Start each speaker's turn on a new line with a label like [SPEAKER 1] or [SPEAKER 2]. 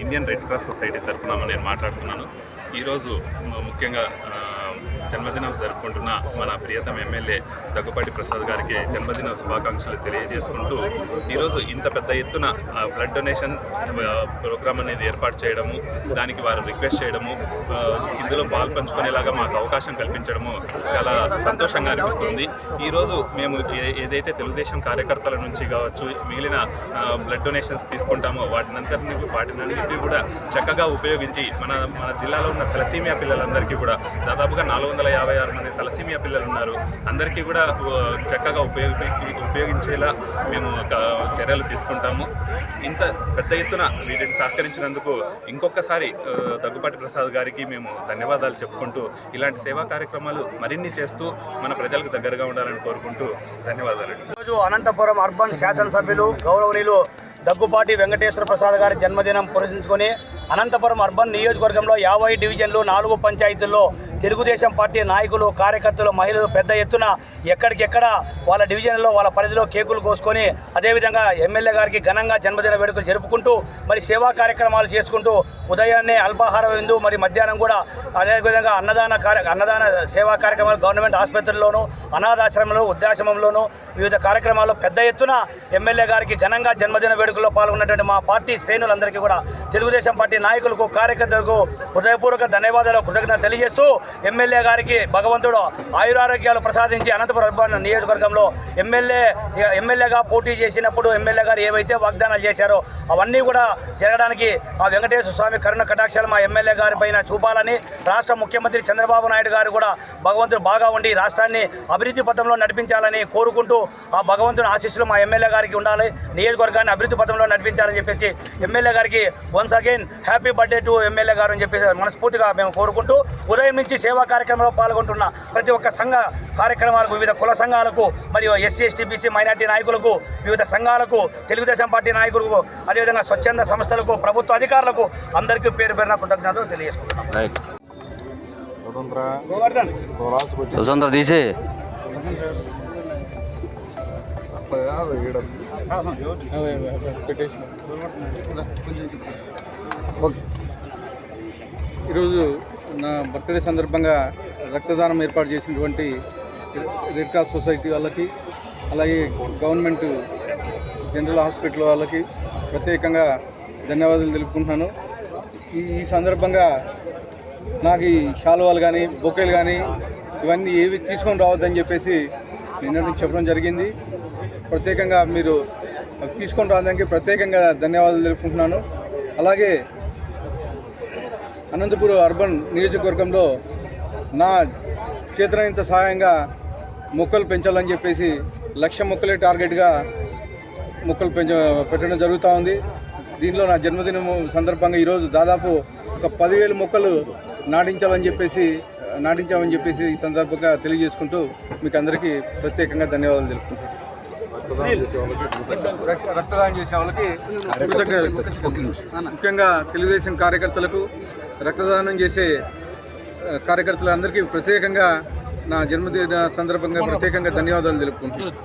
[SPEAKER 1] Indian red cross society తరఫున నేను మాట్లాడుతున్నాను. ఈరోజు ముఖ్యంగా జన్మదినం జరుపుకుంటున్న మన ప్రియతమ ఎమ్మెల్యే దగ్గుపాటి ప్రసాద్ గారికి జన్మదిన శుభాకాంక్షలు తెలియజేసుకుంటూ ఈరోజు ఇంత పెద్ద ఎత్తున బ్లడ్ డొనేషన్ ప్రోగ్రామ్ అనేది ఏర్పాటు చేయడము దానికి వారు రిక్వెస్ట్ చేయడము ఇందులో పాల్పంచుకునేలాగా మాకు అవకాశం కల్పించడము చాలా సంతోషంగా అనిపిస్తుంది. ఈరోజు మేము ఏ- ఏదైతే తెలుగుదేశం కార్యకర్తల నుంచి కావచ్చు మిగిలిన బ్లడ్ డొనేషన్స్ తీసుకుంటామో వాటినంతటిని వాటినన్నింటినీ కూడా చక్కగా ఉపయోగించి మన మన జిల్లాలో ఉన్న తలసీమియా పిల్లలందరికీ కూడా దాదాపుగా నాలుగు వందల యాభై ఆరు మంది తలసీమియా పిల్లలు ఉన్నారు. అందరికీ కూడా చక్కగా ఉపయోగి ఉపయోగించేలా మేము ఒక చర్యలు తీసుకుంటాము. ఇంత పెద్ద ఎత్తున వీటిని సహకరించినందుకు ఇంకొకసారి దగ్గుపాటి ప్రసాద్ గారికి మేము ధన్యవాదాలు చెప్పుకుంటూ ఇలాంటి సేవా కార్యక్రమాలు మరిన్ని చేస్తూ మన ప్రజలకు దగ్గరగా ఉండాలని కోరుకుంటూ ధన్యవాదాలు.
[SPEAKER 2] ఈరోజు అనంతపురం అర్బన్ శాసనసభ్యులు గౌరవనీయులు దగ్గుపాటి వెంకటేశ్వర ప్రసాద్ గారి జన్మదినం పురసించుకొని అనంతపురం అర్బన్ నియోజకవర్గంలో యాభై డివిజన్లు నాలుగు పంచాయతీల్లో తెలుగుదేశం పార్టీ నాయకులు కార్యకర్తలు మహిళలు పెద్ద ఎత్తున ఎక్కడికెక్కడ వాళ్ళ డివిజన్లో వాళ్ళ పరిధిలో కేకులు కోసుకొని అదేవిధంగా ఎమ్మెల్యే గారికి ఘనంగా జన్మదిన వేడుకలు జరుపుకుంటూ మరి సేవా కార్యక్రమాలు చేసుకుంటూ ఉదయాన్నే అల్పాహార విందు మరి మధ్యాహ్నం కూడా అదేవిధంగా అన్నదాన కార్య అన్నదాన సేవా కార్యక్రమాలు గవర్నమెంట్ ఆసుపత్రుల్లోనూ అనాథాశ్రమంలో వృద్ధాశ్రమంలోనూ వివిధ కార్యక్రమాల్లో పెద్ద ఎత్తున ఎమ్మెల్యే గారికి ఘనంగా జన్మదిన వేడుకల్లో పాల్గొన్నటువంటి మా పార్టీ శ్రేణులందరికీ కూడా తెలుగుదేశం పార్టీ నాయకులకు కార్యకర్తలకు హృదయపూర్వక ధన్యవాదాలు కృతజ్ఞత తెలియజేస్తూ ఎమ్మెల్యే గారికి భగవంతుడు ఆయురారోగ్యాలు ప్రసాదించి అనంతపురం నియోజకవర్గంలో ఎమ్మెల్యే ఎమ్మెల్యేగా పోటీ చేసినప్పుడు ఎమ్మెల్యే గారు ఏవైతే వాగ్దానాలు చేశారో అవన్నీ కూడా జరగడానికి ఆ వెంకటేశ్వర స్వామి కరుణ కటాక్షాలు మా ఎమ్మెల్యే గారి పైన చూపాలని రాష్ట్ర ముఖ్యమంత్రి చంద్రబాబు నాయుడు గారు కూడా భగవంతుడు బాగా ఉండి రాష్ట్రాన్ని అభివృద్ధి పథంలో నడిపించాలని కోరుకుంటూ ఆ భగవంతుని ఆశీస్సులు మా ఎమ్మెల్యే గారికి ఉండాలి నియోజకవర్గాన్ని అభివృద్ధి పథంలో నడిపించాలని చెప్పేసి ఎమ్మెల్యే గారికి once again happy birthday to MLA గారు అని చెప్పేసి మనస్ఫూర్తిగా మేము కోరుకుంటూ ఉదయం నుంచి సేవా కార్యక్రమంలో పాల్గొంటున్న ప్రతి ఒక్క సంఘ కార్యక్రమాలకు వివిధ కుల సంఘాలకు మరియు ఎస్సీ ఎస్టీ బీసీ మైనార్టీ నాయకులకు వివిధ సంఘాలకు తెలుగుదేశం పార్టీ నాయకులకు అదేవిధంగా స్వచ్ఛంద సంస్థలకు ప్రభుత్వ అధికారులకు అందరికీ పేరు పేరున కృతజ్ఞతలు తెలియజేసుకుంటున్నాం
[SPEAKER 3] తీసి
[SPEAKER 4] అట్లా ఓకే.
[SPEAKER 5] ఈరోజు నా బర్త్డే సందర్భంగా రక్తదానం ఏర్పాటు చేసినటువంటి రెడ్ క్రాస్ సొసైటీ వాళ్ళకి అలాగే గవర్నమెంట్ జనరల్ హాస్పిటల్ వాళ్ళకి ప్రత్యేకంగా ధన్యవాదాలు తెలుపుకుంటున్నాను. ఈ ఈ సందర్భంగా నాకు ఈ శాలువాలు కానీ బొకేలు కానీ ఇవన్నీ ఏవి తీసుకొని రావద్దని చెప్పేసి నిన్న చెప్పడం జరిగింది. ప్రత్యేకంగా మీరు తీసుకొని రావడానికి ప్రత్యేకంగా ధన్యవాదాలు తెలుపుకుంటున్నాను. అలాగే అనంతపురం అర్బన్ నియోజకవర్గంలో నా చేతనంత సహాయంగా మొక్కలు పెంచాలని చెప్పేసి లక్ష మొక్కలే టార్గెట్గా మొక్కలు పెంచ పెట్టడం జరుగుతూ ఉంది. దీనిలో నా జన్మదినం సందర్భంగా ఈరోజు దాదాపు ఒక పదివేల మొక్కలు నాటించాలని చెప్పేసి నాటించామని చెప్పేసి ఈ సందర్భంగా తెలియజేసుకుంటూ మీకు అందరికీ ప్రత్యేకంగా ధన్యవాదాలు తెలుపుకుంటున్నాను.
[SPEAKER 4] రక్తదానం చేసే వాళ్ళకి.
[SPEAKER 5] ముఖ్యంగా తెలుగుదేశం కార్యకర్తలకు రక్తదానం చేసే కార్యకర్తలు కార్యకర్తలందరికీ ప్రత్యేకంగా నా జన్మదిన సందర్భంగా ప్రత్యేకంగా ధన్యవాదాలు తెలుపుకుంటున్నాను.